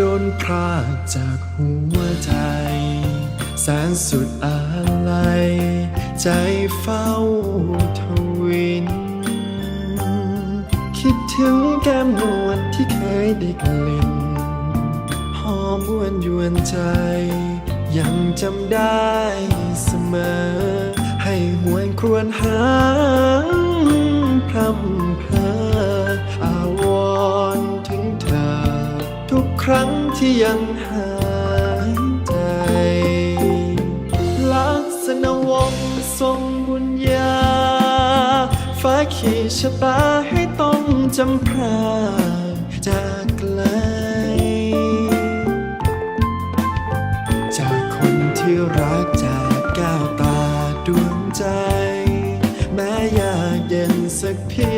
โดนพรากจากหัวใจ แสนสุดอาลัย ใจเฝ้าทวิน คิดถึงแก้มนวลที่เคยได้กลิ่นหอมอ้วนยวนใจ ยังจำได้เสมอ ให้หวนครวนหาพรำ ที่ยังหายใจ ลักษณะวงทรงบุญญาฟ้าขีชะตาให้ต้องจำพราจากไกล จากคนที่รักจากแก้วตาดวงใจ แม้ยากเย็นสักเพียง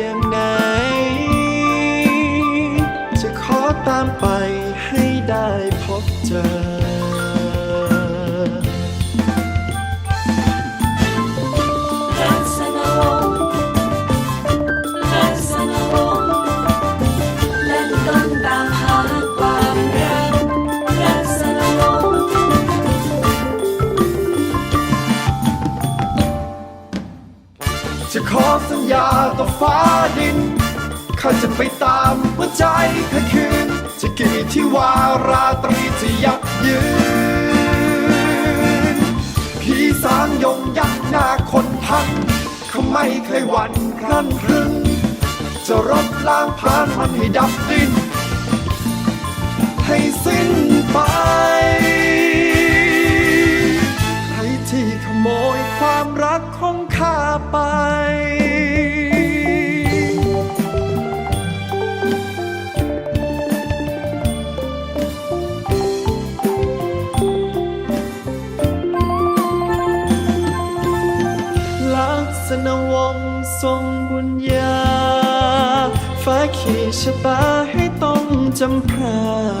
จะขอสัญญาต่อฟ้าดินข้าจะไปตามหัวใจเธอคืน จะกี่ที่วาราตรีจะยับยืนพี่สางยงยักษ์หน้าคนพันเขาไม่เคยหวั่นพลันพรึงจะรบล้างผ่านมันให้ดับดิน ให้สิ้ ทรงบุญญาฟ้าขีชะตาให้ต้องจำพรากจา